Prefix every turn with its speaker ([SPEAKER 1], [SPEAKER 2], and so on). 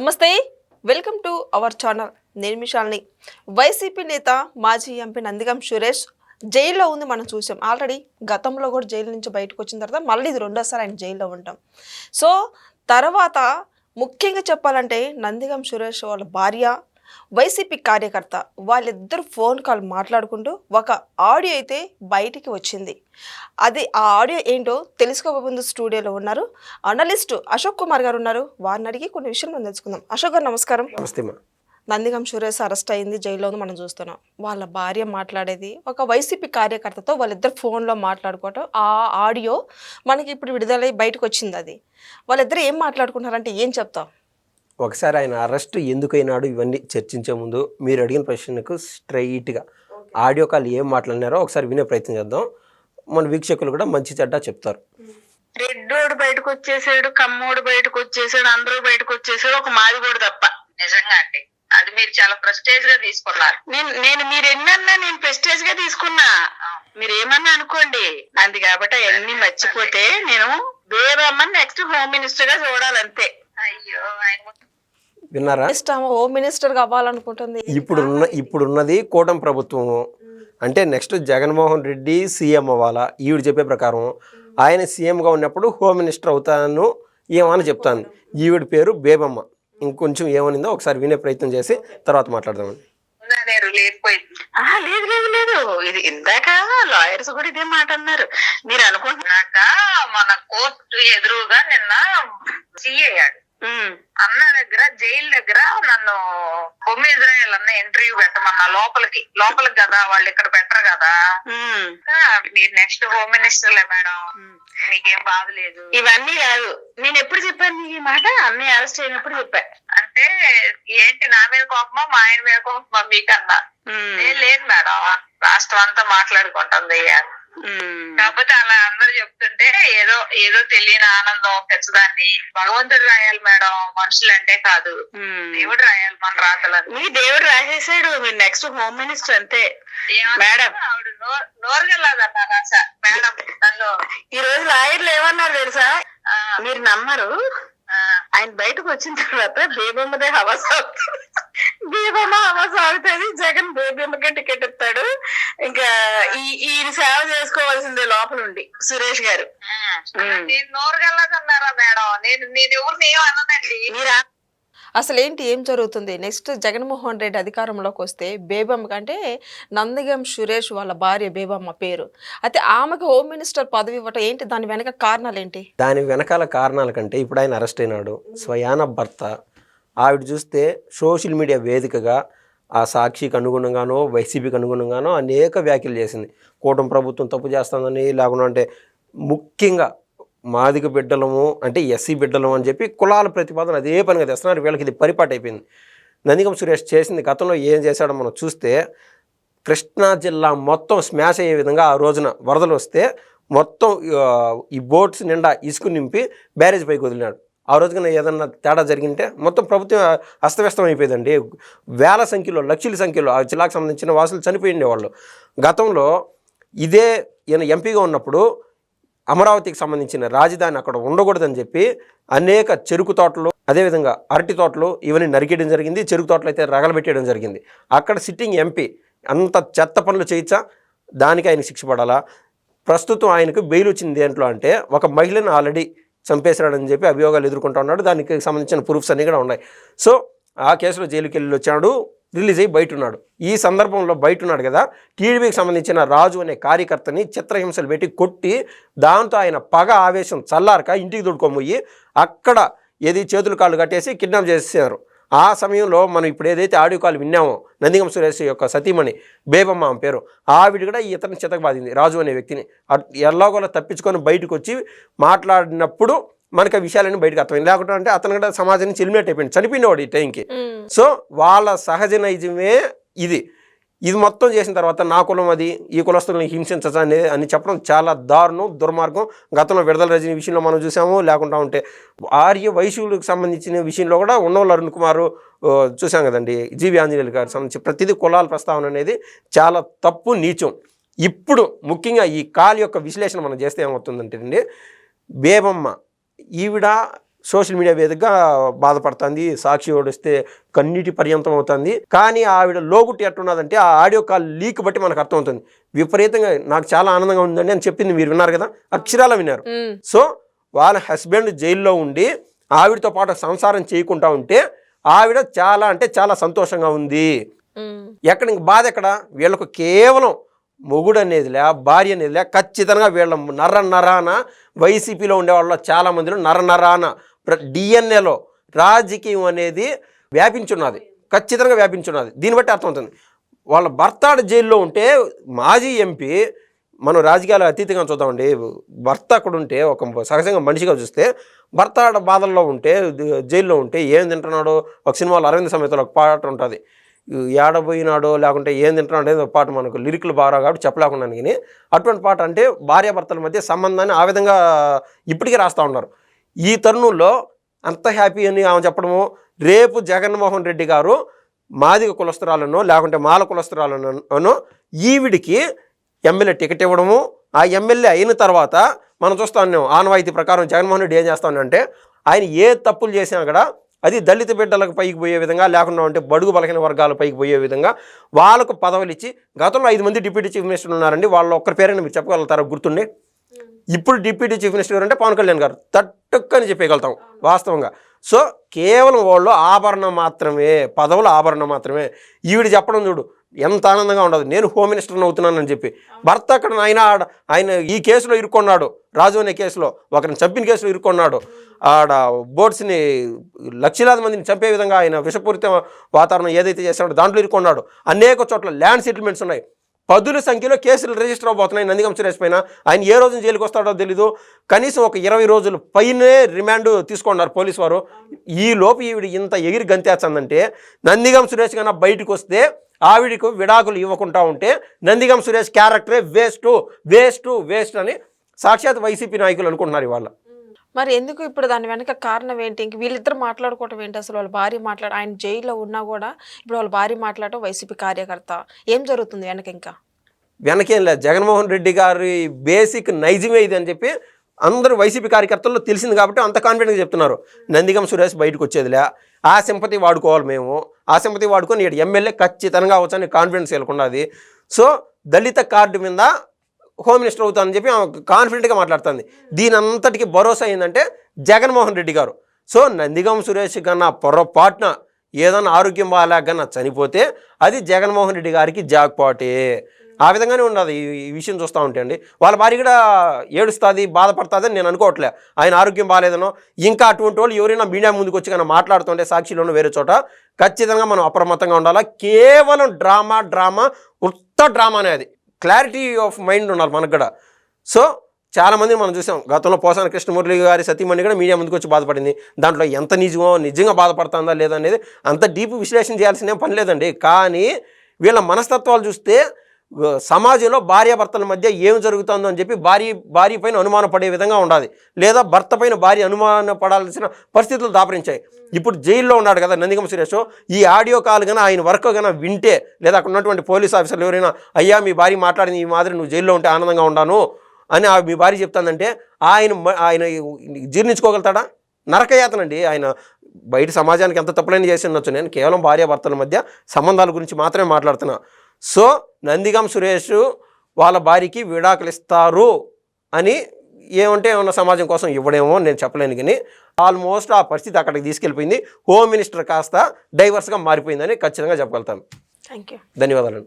[SPEAKER 1] నమస్తే welcome to our channel నిర్మిషాల్ని YCP నేత మాజీ ఎంపీ నందిగం సురేష్ జైల్లో ఉంది మనం చూసాం. ఆల్రెడీ గతంలో కూడా జైలు నుంచి బయటకు వచ్చిన తర్వాత మళ్ళీ ఇది రెండోసారి ఆయన జైల్లో ఉంటాం. సో తర్వాత ముఖ్యంగా చెప్పాలంటే నందిగం సురేష్ వాళ్ళ భార్య వైసీపీ కార్యకర్త వాళ్ళిద్దరు ఫోన్ కాల్ మాట్లాడుకుంటూ ఒక ఆడియో అయితే బయటికి వచ్చింది. అది ఆ ఆడియో ఏంటో తెలుసుకోబోతుంది స్టూడియోలో ఉన్నారు. అనలిస్ట్ అశోక్ కుమార్ గారు ఉన్నారు. వారిని అడిగి కొన్ని విషయాలు మనం తెలుసుకుందాం. అశోక్ గారు నమస్కారం.
[SPEAKER 2] నమస్తే మా
[SPEAKER 1] నందిగం సురేష్ అరెస్ట్ అయింది. జైల్లో ఉంది మనం చూస్తున్నాం. వాళ్ళ భార్య మాట్లాడేది. ఒక వైసీపీ కార్యకర్తతో వాళ్ళిద్దరు ఫోన్లో మాట్లాడుకోవటం. ఆ ఆడియో మనకి ఇప్పుడు విడుదలై బయటకు వచ్చింది అది. వాళ్ళిద్దరు ఏం మాట్లాడుకుంటున్నారంటే ఏం చెప్తాం?
[SPEAKER 2] ఒకసారి ఆయన అరెస్ట్ ఎందుకైనాడు ఇవన్నీ చర్చించే ముందు మీరు అడిగిన ప్రశ్నకు స్ట్రైట్గా ఆడియో కాల్ ఏం మాట్లాడినారో ఒకసారి వినే ప్రయత్నం చేద్దాం. మన వీక్షకులు కూడా మంచి చెడ్డ చెప్తారు.
[SPEAKER 3] రెడ్డోడు బయటకు వచ్చేసాడు కమ్మోడు బయటకు వచ్చేసాడు అందరూ బయటకు వచ్చేసాడు ఒక మాదిగోడు తప్ప. నిజంగా అండి. అది మీరు చాలా ప్రెస్టేజ్గా తీసుకున్నారు. నేను నేను మీరు ఎన్నన్నా నేను ప్రెస్టేజ్గా తీసుకున్నా మీరు ఏమన్నా అనుకోండి. అంది కాబట్టి అవన్నీ మర్చిపోతే నేను బేరమ్మని నెక్స్ట్ హోమ్ మినిస్టర్గా చూడాలంతే.
[SPEAKER 2] విన్నారా?
[SPEAKER 1] హోమ్ మినిస్టర్గా అవ్వాలనుకుంటుంది.
[SPEAKER 2] ఇప్పుడున్న ఇప్పుడున్నది కూటమి ప్రభుత్వము. అంటే నెక్స్ట్ జగన్మోహన్ రెడ్డి సీఎం అవ్వాలా? ఈవిడ చెప్పే ప్రకారం ఆయన సీఎంగా ఉన్నప్పుడు హోమ్ మినిస్టర్ అవుతాను ఏమని చెప్తాను? ఈవిడ పేరు బేబమ్మ. ఇంకొంచెం ఏమనిందో ఒకసారి వినే ప్రయత్నం చేసి తర్వాత మాట్లాడదామండి.
[SPEAKER 3] లేదు లేదు లేదు. ఇది ఇందాక లాయర్స్ కూడా ఇదే మాట అన్నారు. మీరు అనుకుంటున్నాక మన కోర్టు ఎదురుగా నిన్న సీఏయాడు అన్న దగ్గర జైలు దగ్గర నన్ను హోమ్ ఇజ్రాయల్ అన్న ఇంటర్వ్యూ పెట్టమన్నా లోపలికి. లోపలికి కదా వాళ్ళు ఇక్కడ పెట్టరు కదా. మీరు నెక్స్ట్ హోమ్ మినిస్టర్లే మేడం. మీకేం బాధ లేదు. ఇవన్నీ కాదు. నేను ఎప్పుడు చెప్పాను నీకు ఈ మాట? అన్ని అరెస్ట్ అయినప్పుడు చెప్పా. అంటే ఏంటి నా మీద కోపమా? మా ఆయన మీద కోపమా? మీకన్నా. "ఏ, లేదు మేడం. రాష్ట్రం అంతా మాట్లాడుకుంటుంది అని. కాకపోతే అలా అందరూ చెప్తుంటే ఏదో ఏదో తెలియని ఆనందం పెచ్చదాన్ని భగవంతుడు రాయాలి మేడం మనుషులు అంటే కాదు దేవుడు రాయాలి మన రాతలని. మీ దేవుడు రాసేసాడు మీరు నెక్స్ట్ హోమ్ మినిస్టర్ అంతే. మేడం ఆవిడ నోరుగల్లదన్నా రాస మేడం నన్ను. ఈ రోజు లాయర్లు ఏమన్నారు తెలుసా? మీరు నమ్మరు. ఆయన బయటకు వచ్చిన తర్వాత బేబమ్మదే హవా సాగుతుంది. బేబమ్మ హవా సాగుతుంది జగన్ బేబమ్మకే టికెట్ ఇంకా ఈ ఈయన సేవ చేసుకోవాల్సిందే లోపల ఉండి సురేష్ గారు. నేను మేడం? నేను నేను ఎవరిని ఏమన్నానండి
[SPEAKER 1] అసలు ఏంటి ఏం జరుగుతుంది? నెక్స్ట్ జగన్మోహన్ రెడ్డి అధికారంలోకి వస్తే బేబమ్మ కంటే నందిగం సురేష్ వాళ్ళ భార్య బేబమ్మ పేరు. అయితే ఆమెకు హోమ్ మినిస్టర్ పదవి ఇవ్వటం ఏంటి? దాని వెనక కారణాలు ఏంటి
[SPEAKER 2] దాని వెనకాల కారణాల కంటే ఇప్పుడు ఆయన అరెస్ట్ అయినాడు. స్వయాన భర్త. ఆవిడ చూస్తే సోషల్ మీడియా వేదికగా ఆ సాక్షికి అనుగుణంగానో వైసీపీకి అనుగుణంగానో అనేక వ్యాఖ్యలు చేసింది. కూటమి ప్రభుత్వం తప్పు చేస్తుందని లేకుండా అంటే ముఖ్యంగా మాదిక బిడ్డలము అంటే ఎస్సీ బిడ్డలము అని చెప్పి కులాల ప్రతిపాదన అదే పనిగా తెస్తున్నారు వీళ్ళకి ఇది పరిపాటు అయిపోయింది. నందిగం సురేష్ చేసింది గతంలో ఏం చేశాడో మనం చూస్తే కృష్ణా జిల్లా మొత్తం స్మాష్ అయ్యే విధంగా ఆ రోజున వరదలు వస్తే మొత్తం ఈ బోట్స్ నిండా ఇసుక నింపి బ్యారేజ్ పైకి వదిలినాడు. ఆ రోజున ఏదన్నా తేడా జరిగింటే మొత్తం ప్రభుత్వం అస్తవ్యస్తం అయిపోయిందండి. వేల సంఖ్యలో లక్షల సంఖ్యలో ఆ జిల్లాకు సంబంధించిన వాసులు చనిపోయి వాళ్ళు గతంలో ఇదే ఈయన ఎంపీగా ఉన్నప్పుడు అమరావతికి సంబంధించిన రాజధాని అక్కడ ఉండకూడదని చెప్పి అనేక చెరుకు తోటలు అదేవిధంగా అరటి తోటలు ఇవన్నీ నరికేయడం జరిగింది. చెరుకు తోటలు అయితే రగలబెట్టేయడం జరిగింది. అక్కడ సిట్టింగ్ ఎంపీ అంత చెత్త పనులు చేయించా? దానికి ఆయన శిక్ష పడాలా? ప్రస్తుతం ఆయనకు బెయిల్ వచ్చింది దేంట్లో అంటే ఒక మహిళను ఆల్రెడీ చంపేశాడని చెప్పి అభియోగాలు ఎదుర్కొంటా ఉన్నాడు. దానికి సంబంధించిన ప్రూఫ్స్ అన్నీ కూడా ఉన్నాయి. సో ఆ కేసులో జైలుకి వెళ్ళి వచ్చాడు రిలీజ్ అయ్యి బయట ఉన్నాడు ఈ సందర్భంలో బయట ఉన్నాడు కదా టీడీపీకి సంబంధించిన రాజు అనే కార్యకర్తని చిత్రహింసలు పెట్టి కొట్టి దాంతో ఆయన పగ ఆవేశం చల్లారక ఇంటికి దొడుకోబోయి అక్కడ ఏది చేతులు కాళ్ళు కట్టేసి కిడ్నాప్ చేసేసారు ఆ సమయంలో మనం ఇప్పుడు ఏదైతే ఆడియో కాల్ విన్నామో నందిగం సురేష్ యొక్క సతీమణి బేబమ్మ పేరు ఆవిడ కూడా ఇతని చితక బాధింది. రాజు అనే వ్యక్తిని అట్- ఎలాగోలా తప్పించుకొని బయటకు వచ్చి మాట్లాడినప్పుడు మనకి ఆ విషయాలన్నీ బయటకు అర్థమైంది. లేకుంటే అంటే అతను కూడా సమాజాన్ని చెలిమినట్టు అయిపోయింది చనిపోయినవాడు ఈ టైంకి. సో వాళ్ళ సహజ నైజమే ఇది. ఇది మొత్తం చేసిన తర్వాత నా కులం అది ఈ కులస్తులను హింసించచ్చా అనేది అని చెప్పడం చాలా దారుణం దుర్మార్గం. గతంలో విడుదల రజని విషయంలో మనం చూసాము లేకుండా ఉంటే ఆర్య వైశ్యులకు సంబంధించిన విషయంలో కూడా ఉన్నవాళ్ళు అరుణ్ కుమార్ చూసాం కదండి జీవి ఆంజనేయులు గారికి సంబంధించి ప్రతిదీ కులాల ప్రస్తావన అనేది చాలా తప్పు నీచం. ఇప్పుడు ముఖ్యంగా ఈ కాల్ యొక్క విశ్లేషణ మనం చేస్తే ఏమవుతుందంటే అండి బేబమ్మ ఈవిడ సోషల్ మీడియా వేదికగా బాధపడుతుంది సాక్షి ఓడిస్తే కన్నీటి పర్యంతం అవుతుంది కానీ ఆవిడ లోగుట్టి ఎట్టున్నదంటే ఆ ఆడియో కాల్ లీక్ బట్టి మనకు అర్థమవుతుంది. విపరీతంగా నాకు చాలా ఆనందంగా ఉందండి అని చెప్పింది మీరు విన్నారు కదా అక్షరాల విన్నారు. సో వాళ్ళ హస్బెండ్ జైల్లో ఉండి ఆవిడతో పాటు సంసారం చేయకుండా ఉంటే ఆవిడ చాలా అంటే చాలా సంతోషంగా ఉంది.
[SPEAKER 1] ఉమ్,
[SPEAKER 2] ఎక్కడ ఇంక బాధ ఎక్కడ? వీళ్ళకు కేవలం మొగుడు అనేదిలే భార్య అనేదిలే ఖచ్చితంగా వీళ్ళ నర నరాన వైసీపీలో ఉండే వాళ్ళ చాలా మందిలో నర నరాన డిఎన్ఏలో రాజకీయం అనేది వ్యాపించున్నది ఖచ్చితంగా వ్యాపించున్నది. దీన్ని బట్టి అర్థమవుతుంది. వాళ్ళ భర్త జైల్లో ఉంటే మాజీ ఎంపీ మనం రాజకీయాలు అతీతంగా చూద్దామండి భర్త అక్కడ ఉంటే ఒక సహజంగా మనిషిగా చూస్తే భర్త బాధల్లో ఉంటే జైల్లో ఉంటే ఏం తింటున్నాడో? ఒక సినిమాలో అరవింద్ సమేతలో ఒక పాట ఉంటుంది. ఏడబోయినాడో లేకుంటే ఏం తింటున్నాడో అనేది ఒక పాట మనకు లిరిక్లు బాగా కాబట్టి చెప్పలేకుండా కానీ అటువంటి పాట అంటే భార్యాభర్తల మధ్య సంబంధాన్ని ఆ విధంగా ఇప్పటికీ రాస్తూ ఉన్నారు. ఈ తరుణంలో అంత హ్యాపీ అని ఆమె చెప్పడము రేపు జగన్మోహన్ రెడ్డి గారు మాదిగ కులస్త్రాలను లేకుంటే మాల కులస్త్రాలను ఈవిడికి ఎమ్మెల్యే టికెట్ ఇవ్వడము ఆ ఎమ్మెల్యే అయిన తర్వాత మనం చూస్తా ఆనవాయితీ ప్రకారం జగన్మోహన్ రెడ్డి ఏం చేస్తానంటే ఆయన ఏ తప్పులు చేసినా కూడా అది దళిత బిడ్డలకు పైకి పోయే విధంగా లేకుండా ఉంటే బడుగు బలహీన వర్గాల పైకి పోయే విధంగా వాళ్ళకు పదవులు ఇచ్చి గతంలో ఐదు మంది డిప్యూటీ చీఫ్ మినిస్టర్లు ఉన్నారండి. వాళ్ళ ఒక్కరి పేరైనా మీరు చెప్పగలుగుతారా గుర్తుండి? ఇప్పుడు డిప్యూటీ చీఫ్ మినిస్టర్ అంటే పవన్ కళ్యాణ్ గారు. తట్టుక్కని చెప్పగలుగుతాం వాస్తవంగా. సో కేవలం వాళ్ళు ఆభరణం మాత్రమే పదవులు ఆభరణం మాత్రమే. ఈవిడ చెప్పడం చూడు ఎంత ఆనందంగా ఉండదు. నేను హోమ్ మినిస్టర్ని అవుతున్నానని చెప్పి. భర్త అక్కడ ఆయన ఆడ ఆయన ఈ కేసులో ఇరుక్కున్నాడు. రాజు అనే కేసులో ఒకరిని చంపిన కేసులో ఇరుక్కున్నాడు. ఆడ బోట్స్ని లక్షలాది మందిని చంపే విధంగా ఆయన విషపూరిత వాతావరణం ఏదైతే చేశాడో దాంట్లో ఇరుక్కున్నాడు. అనేక చోట్ల ల్యాండ్ సెటిల్మెంట్స్ ఉన్నాయి. పదుల సంఖ్యలో కేసులు రిజిస్టర్ అవబోతున్నాయి. నందిగం సురేష్ పైన. ఆయన ఏ రోజున జైలుకి వస్తాడో తెలీదు. కనీసం ఒక ఇరవై రోజులు పైనే రిమాండ్ తీసుకున్నారు పోలీసు వారు. ఈ లోపు ఈవిడ ఇంత ఎగిరి గంతేస్తుందంటే నందిగం సురేష్ కన్నా బయటకు వస్తే ఆవిడకు విడాకులు ఇవ్వకుండా ఉంటే నందిగం సురేష్ క్యారెక్టరే వేస్ట్ వేస్ట్ వేస్ట్ అని సాక్షాత్ వైసీపీ నాయకులు అనుకుంటున్నారు ఇవాళ.
[SPEAKER 1] మరి ఎందుకు ఇప్పుడు దాని వెనక కారణం ఏంటి? ఇంక వీళ్ళిద్దరు మాట్లాడుకోవటం ఏంటి అసలు? వాళ్ళ భార్య మాట్లాడ ఆయన జైల్లో ఉన్నా కూడా ఇప్పుడు వాళ్ళ భార్య మాట్లాడటం వైసీపీ కార్యకర్త. ఏం జరుగుతుంది వెనక ఇంకా?
[SPEAKER 2] వెనకేం లేదు. జగన్మోహన్ రెడ్డి గారి బేసిక్ నైజమే ఇది అని చెప్పి అందరూ వైసీపీ కార్యకర్తల్లో తెలిసింది కాబట్టి అంత కాన్ఫిడెంట్గా చెప్తున్నారు. నందిగం సురేష్ బయటకు వచ్చేదిలే. ఆ సింపతి వాడుకోవాలి మేము. ఆ సింపతి వాడుకొని ఎమ్మెల్యే ఖచ్చితంగా అవచ్చని కాన్ఫిడెన్స్ వెళ్ళకుండా సో దళిత కార్డు మీద హోమ్ మినిస్టర్ అవుతానని చెప్పి ఆమె కాన్ఫిడెంట్గా మాట్లాడుతుంది. దీని అంతటికి భరోసా ఏంటంటే జగన్మోహన్ రెడ్డి గారు. సో నందిగం సురేష్ కన్నా పొరపాటున ఏదైనా ఆరోగ్యం బాగాలేకన్నా చనిపోతే అది జగన్మోహన్ రెడ్డి గారికి జాక్పాటే. ఆ విధంగానే ఉండదు ఈ విషయం చూస్తూ ఉంటే అండి. వాళ్ళ భార్య కూడా ఏడుస్తుంది బాధపడుతుందని నేను అనుకోవట్లే. ఆయన ఆరోగ్యం బాగాలేదనో ఇంకా అటువంటి వాళ్ళు ఎవరైనా మీడియా ముందుకు వచ్చి కానీ మాట్లాడుతుంటే సాక్షిలోనూ వేరే చోట ఖచ్చితంగా మనం అప్రమత్తంగా ఉండాలా. కేవలం డ్రామా డ్రామా ఉత్త డ్రామానే అది. క్లారిటీ ఆఫ్ మైండ్ ఉండాలి మనకు కూడా. సో చాలామంది మనం చూసాం గతంలో పోసాన కృష్ణమురళి గారి సతీమణి కూడా మీడియా ముందుకు వచ్చి బాధపడింది. దాంట్లో ఎంత నిజమో నిజంగా బాధపడుతుందా లేదా అనేది అంత డీప్ విశ్లేషణ చేయాల్సిన పని లేదండి. కానీ వీళ్ళ మనస్తత్వాలు చూస్తే సమాజంలో భార్యాభర్తల మధ్య ఏం జరుగుతుందో అని చెప్పి భార్య భార్య పైన అనుమానం పడే విధంగా ఉండాలి. లేదా భర్త పైన భార్య అనుమాన పడాల్సిన పరిస్థితులు దాపరించాయి. ఇప్పుడు జైల్లో ఉన్నాడు కదా నందిగం సురేష్. ఈ ఆడియో కాల్ కన్నా ఆయన వర్క్ కన్నా వింటే లేదా అక్కడ ఉన్నటువంటి పోలీస్ ఆఫీసర్లు ఎవరైనా అయ్యా మీ భార్య మాట్లాడింది ఈ మాదిరి నువ్వు జైల్లో ఉంటే ఆనందంగా ఉన్నాను అని మీ భార్య చెప్తానంటే ఆయన ఆయన జీర్ణించుకోగలుగుతాడా? నరకయాతనండి. ఆయన బయట సమాజానికి ఎంత తప్పులైన చేసి ఉండొచ్చు. నేను కేవలం భార్యాభర్తల మధ్య సంబంధాల గురించి మాత్రమే మాట్లాడుతున్నా. సో నందిగం సురేష్ వాళ్ళ భార్యకి విడాకులు ఇస్తారు అని ఏమంటే ఏమన్నా సమాజం కోసం ఇవ్వడేమో నేను చెప్పలేను కానీ ఆల్మోస్ట్ ఆ పరిస్థితి అక్కడికి తీసుకెళ్ళిపోయింది. హోమ్ మినిస్టర్ కాస్త డైవర్స్గా మారిపోయిందని ఖచ్చితంగా చెప్పగలుగుతాను.
[SPEAKER 1] థ్యాంక్ యూ
[SPEAKER 2] ధన్యవాదాలు.